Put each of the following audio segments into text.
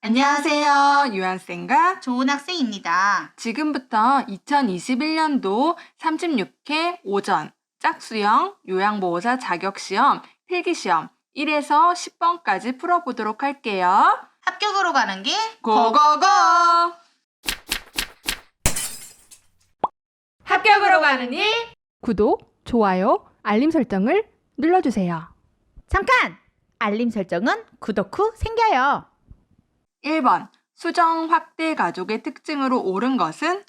안녕하세요. 유한쌤과 좋은 학생입니다. 지금부터 2021년도 36회 오전 짝수형 요양보호사 자격시험 필기시험 1에서 10번까지 풀어보도록 할게요. 합격으로 가는 길 고고고! 합격으로 가는 일 구독, 좋아요, 알림 설정을 눌러주세요. 잠깐! 알림 설정은 구독 후 생겨요. 1번 수정 확대 가족의 특징으로 옳은 것은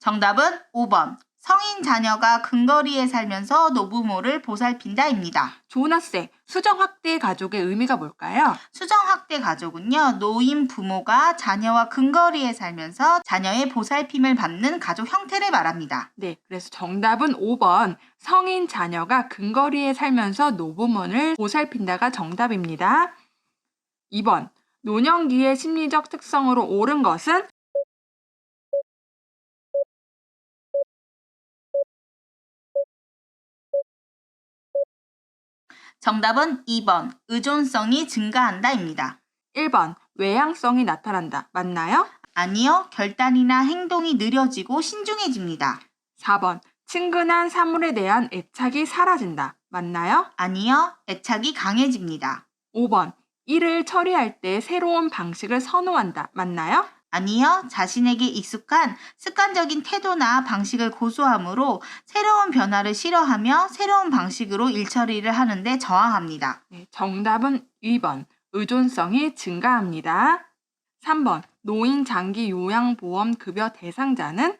정답은 5번. 성인 자녀가 근거리에 살면서 노부모를 보살핀다입니다. 조나쌤 수정 확대 가족의 의미가 뭘까요? 수정 확대 가족은요, 노인 부모가 자녀와 근거리에 살면서 자녀의 보살핌을 받는 가족 형태를 말합니다. 네, 그래서 정답은 5번. 성인 자녀가 근거리에 살면서 노부모를 보살핀다가 정답입니다. 2번. 노년기의 심리적 특성으로 옳은 것은 정답은 2번. 의존성이 증가한다입니다. 1번. 외향성이 나타난다. 맞나요? 아니요, 결단이나 행동이 느려지고 신중해집니다. 4번. 친근한 사물에 대한 애착이 사라진다. 맞나요? 아니요, 애착이 강해집니다. 5번. 일을 처리할 때 새로운 방식을 선호한다. 맞나요? 아니요, 자신에게 익숙한 습관적인 태도나 방식을 고수하므로 새로운 변화를 싫어하며 새로운 방식으로 일 처리를 하는데 저항합니다. 네, 정답은 2번. 의존성이 증가합니다. 3번. 노인 장기 요양보험 급여 대상자는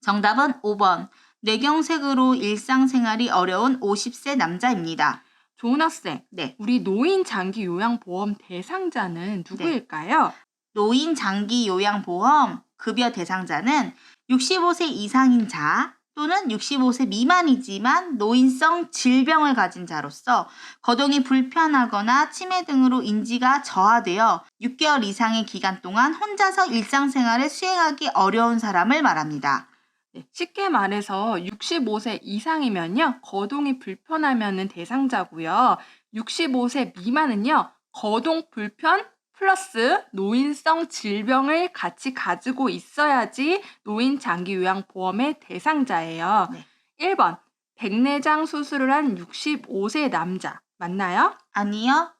정답은 5번. 뇌경색으로 일상생활이 어려운 50세 남자입니다. 조은학생, 네. 우리 노인 장기 요양보험 대상자는 누구일까요? 노인 장기 요양보험 급여 대상자는 65세 이상인 자 또는 65세 미만이지만 노인성 질병을 가진 자로서 거동이 불편하거나 치매 등으로 인지가 저하되어 6개월 이상의 기간 동안 혼자서 일상생활을 수행하기 어려운 사람을 말합니다. 네, 쉽게 말해서 65세 이상이면요, 거동이 불편하면은 대상자고요. 65세 미만은요, 거동 불편 플러스 노인성 질병을 같이 가지고 있어야지 노인 장기 요양 보험의 대상자예요. 네. 1번, 백내장 수술을 한 65세 남자. 맞나요? 아니요.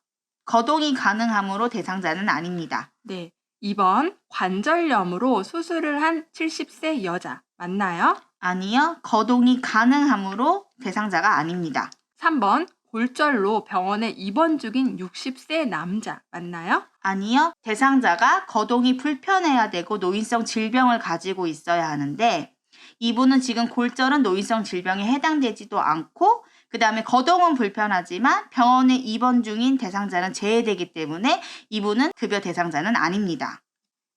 거동이 가능하므로 대상자는 아닙니다. 네. 2번, 관절염으로 수술을 한 70세 여자. 맞나요? 아니요. 거동이 가능하므로 대상자가 아닙니다. 3번, 골절로 병원에 입원 중인 60세 남자. 맞나요? 아니요. 대상자가 거동이 불편해야 되고 노인성 질병을 가지고 있어야 하는데 이분은 지금 골절은 노인성 질병에 해당되지도 않고 그 다음에 거동은 불편하지만 병원에 입원 중인 대상자는 제외되기 때문에 이분은 급여 대상자는 아닙니다.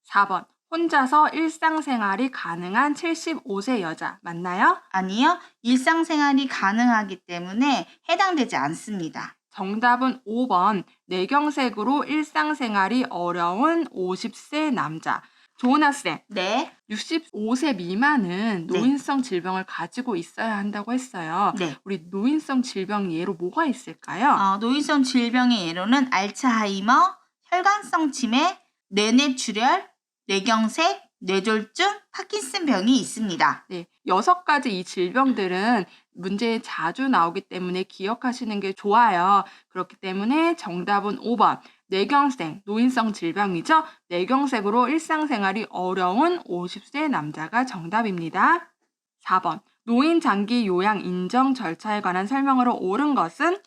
4번, 혼자서 일상생활이 가능한 75세 여자. 맞나요? 아니요. 일상생활이 가능하기 때문에 해당되지 않습니다. 정답은 5번, 뇌경색으로 일상생활이 어려운 50세 남자. 좋은 학생, 네. 65세 미만은 네. 노인성 질병을 가지고 있어야 한다고 했어요. 네. 우리 노인성 질병 예로 뭐가 있을까요? 어, 노인성 질병의 예로는 알츠하이머, 혈관성 치매, 뇌뇌출혈, 뇌경색, 뇌졸중, 파킨슨 병이 있습니다. 네, 여섯 가지 이 질병들은 문제에 자주 나오기 때문에 기억하시는 게 좋아요. 그렇기 때문에 정답은 5번. 뇌경색, 노인성 질병이죠. 뇌경색으로 일상생활이 어려운 50세 남자가 정답입니다. 4번. 노인 장기 요양 인정 절차에 관한 설명으로 옳은 것은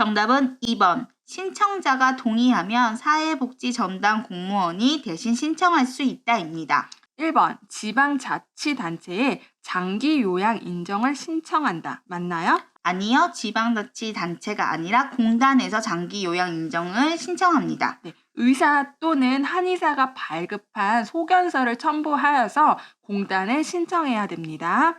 정답은 2번. 신청자가 동의하면 사회복지 전담 공무원이 대신 신청할 수 있다입니다. 1번. 지방자치단체에 장기 요양 인정을 신청한다. 맞나요? 아니요, 지방자치단체가 아니라 공단에서 장기 요양 인정을 신청합니다. 네, 의사 또는 한의사가 발급한 소견서를 첨부하여서 공단에 신청해야 됩니다.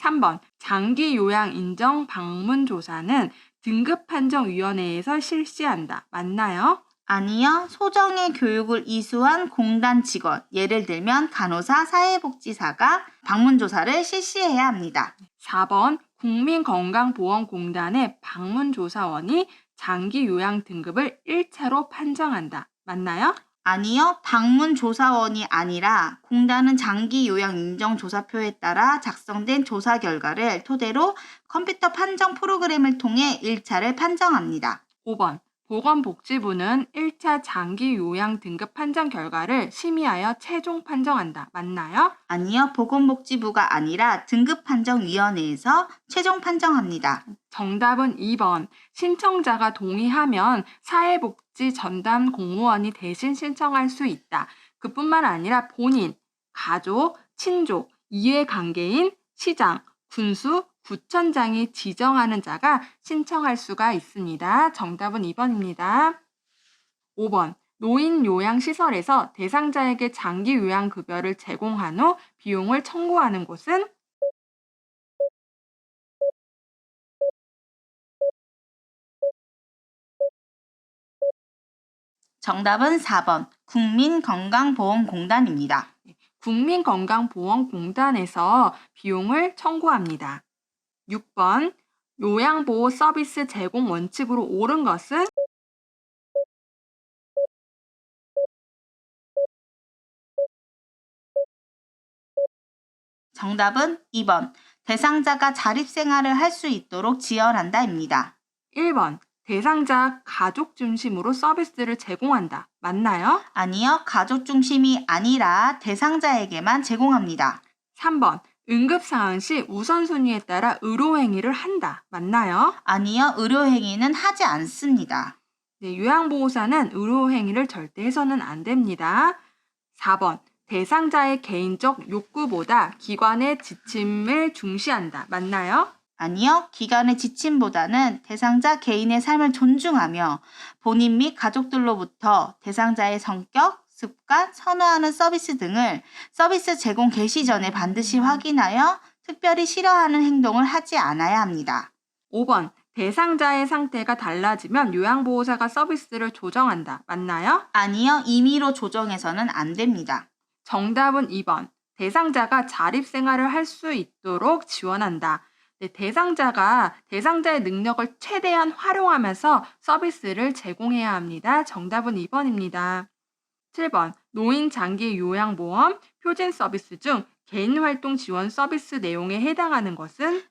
3번 장기 요양 인정 방문 조사는 등급 판정 위원회에서 실시한다. 맞나요? 아니요. 소정의 교육을 이수한 공단 직원, 예를 들면 간호사, 사회복지사가 방문조사를 실시해야 합니다. 4번 국민건강보험공단의 방문조사원이 장기 요양 등급을 1차로 판정한다. 맞나요? 아니요. 방문조사원이 아니라 공단은 장기 요양 인정 조사표에 따라 작성된 조사 결과를 토대로 컴퓨터 판정 프로그램을 통해 1차를 판정합니다. 5번 보건복지부는 1차 장기 요양 등급 판정 결과를 심의하여 최종 판정한다. 맞나요? 아니요. 보건복지부가 아니라 등급판정위원회에서 최종 판정합니다. 정답은 2번. 신청자가 동의하면 사회복지 전담 공무원이 대신 신청할 수 있다. 그뿐만 아니라 본인, 가족, 친족, 이해관계인, 시장, 군수, 구청장이 지정하는 자가 신청할 수가 있습니다. 정답은 2번입니다. 5번. 노인 요양시설에서 대상자에게 장기 요양급여를 제공한 후 비용을 청구하는 곳은 정답은 4번 국민건강보험공단입니다. 국민건강보험공단에서 비용을 청구합니다. 6번 요양보호 서비스 제공 원칙으로 옳은 것은 정답은 2번 대상자가 자립생활을 할 수 있도록 지원한다입니다. 1번 대상자 가족 중심으로 서비스를 제공한다. 맞나요? 아니요, 가족 중심이 아니라 대상자에게만 제공합니다. 3번 응급상황 시 우선순위에 따라 의료행위를 한다. 맞나요? 아니요, 의료행위는 하지 않습니다. 네, 요양보호사는 의료행위를 절대 해서는 안 됩니다. 4번 대상자의 개인적 욕구보다 기관의 지침을 중시한다. 맞나요? 아니요, 기관의 지침보다는 대상자 개인의 삶을 존중하며 본인 및 가족들로부터 대상자의 성격, 습관, 선호하는 서비스 등을 서비스 제공 개시 전에 반드시 확인하여 특별히 싫어하는 행동을 하지 않아야 합니다. 5번 대상자의 상태가 달라지면 요양보호사가 서비스를 조정한다. 맞나요? 아니요, 임의로 조정해서는 안 됩니다. 정답은 2번. 대상자가 자립생활을 할 수 있도록 지원한다. 네, 대상자가 대상자의 능력을 최대한 활용하면서 서비스를 제공해야 합니다. 정답은 2번입니다. 7번. 노인 장기 요양보험 표준 서비스 중 개인 활동 지원 서비스 내용에 해당하는 것은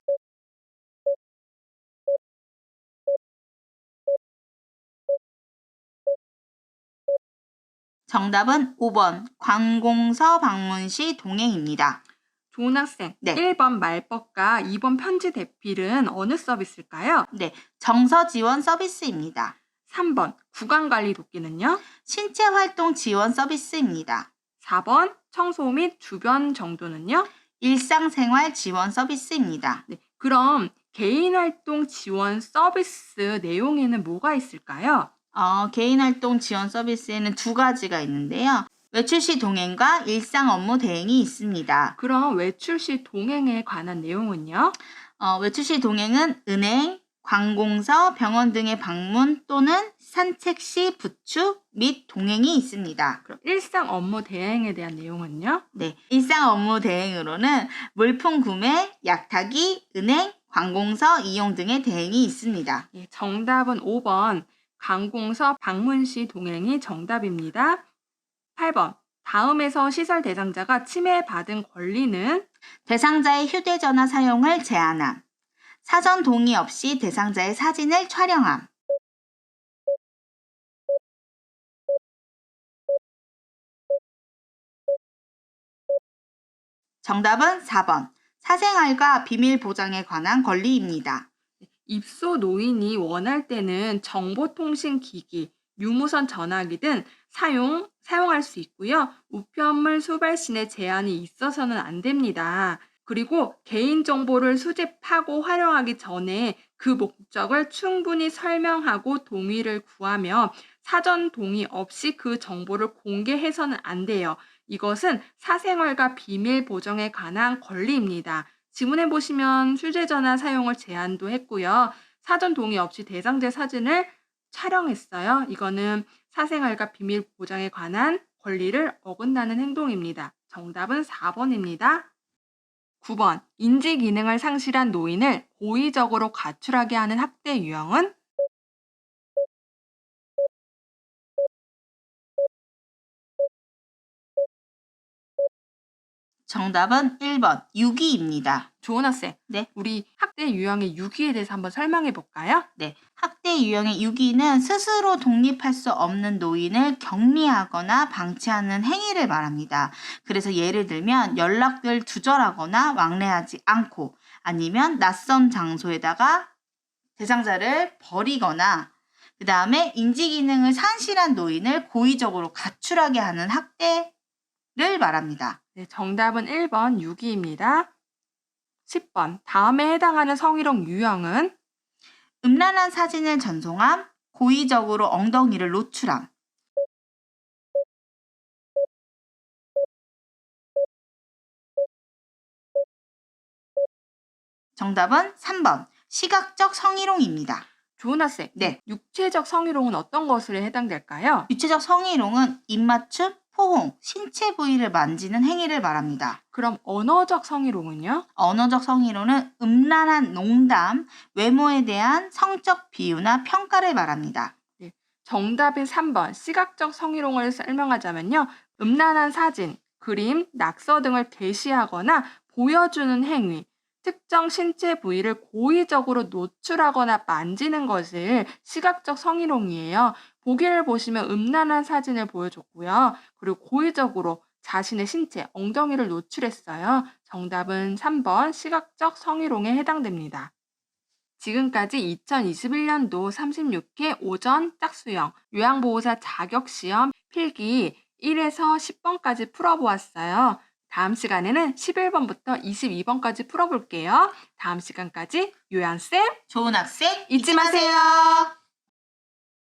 정답은 5번 관공서 방문 시 동행입니다. 좋은 학생. 네. 1번 말법과 2번 편지 대필은 어느 서비스일까요? 네, 정서 지원 서비스입니다. 3번 구강관리 돕기는요? 신체 활동 지원 서비스입니다. 4번 청소 및 주변 정도는요? 일상생활 지원 서비스입니다. 네, 그럼 개인활동 지원 서비스 내용에는 뭐가 있을까요? 어, 개인활동 지원 서비스에는 두 가지가 있는데요. 외출 시 동행과 일상 업무 대행이 있습니다. 그럼 외출 시 동행에 관한 내용은요? 어, 외출 시 동행은 은행, 관공서, 병원 등의 방문 또는 산책 시 부축 및 동행이 있습니다. 그럼 일상 업무 대행에 대한 내용은요? 네, 일상 업무 대행으로는 물품 구매, 약 타기, 은행, 관공서 이용 등의 대행이 있습니다. 예, 정답은 5번 강공서 방문 시 동행이 정답입니다. 8번 다음에서 시설 대상자가 침해받은 권리는 대상자의 휴대전화 사용을 제한함. 사전 동의 없이 대상자의 사진을 촬영함. 정답은 4번. 사생활과 비밀 보장에 관한 권리입니다. 입소 노인이 원할 때는 정보통신기기, 유무선 전화기 등 사용, 사용할 수 있고요. 우편물 수발신에 제한이 있어서는 안 됩니다. 그리고 개인정보를 수집하고 활용하기 전에 그 목적을 충분히 설명하고 동의를 구하며 사전 동의 없이 그 정보를 공개해서는 안 돼요. 이것은 사생활과 비밀 보정에 관한 권리입니다. 지문에 보시면 휴대전화 사용을 제한도 했고요. 사전 동의 없이 대상자 사진을 촬영했어요. 이거는 사생활과 비밀 보장에 관한 권리를 어긋나는 행동입니다. 정답은 4번입니다. 9번. 인지 기능을 상실한 노인을 고의적으로 가출하게 하는 학대 유형은 정답은 1번 유기입니다. 조은아 쌤. 네. 우리 학대 유형의 유기에 대해서 한번 설명해 볼까요? 네, 학대 유형의 유기는 스스로 독립할 수 없는 노인을 격리하거나 방치하는 행위를 말합니다. 그래서 예를 들면 연락을 두절하거나 왕래하지 않고 아니면 낯선 장소에다가 대상자를 버리거나 그 다음에 인지 기능을 상실한 노인을 고의적으로 가출하게 하는 학대를 말합니다. 네, 정답은 1번 유기입니다. 10번. 다음에 해당하는 성희롱 유형은 음란한 사진을 전송함, 고의적으로 엉덩이를 노출함. 정답은 3번. 시각적 성희롱입니다. 조은아 쌤. 네. 육체적 성희롱은 어떤 것에 해당될까요? 유체적 성희롱은 입맞춤, 포홍, 신체 부위를 만지는 행위를 말합니다. 그럼 언어적 성희롱은요? 언어적 성희롱은 음란한 농담, 외모에 대한 성적 비유나 평가를 말합니다. 정답인 3번. 시각적 성희롱을 설명하자면요. 음란한 사진, 그림, 낙서 등을 게시하거나 보여주는 행위, 특정 신체 부위를 고의적으로 노출하거나 만지는 것을 시각적 성희롱이에요. 보기를 보시면 음란한 사진을 보여줬고요. 그리고 고의적으로 자신의 신체, 엉덩이를 노출했어요. 정답은 3번 시각적 성희롱에 해당됩니다. 지금까지 2021년도 36회 오전 짝수형 요양보호사 자격시험 필기 1에서 10번까지 풀어보았어요. 다음 시간에는 11번부터 22번까지 풀어볼게요. 다음 시간까지 요양쌤 좋은 학생 잊지 마세요.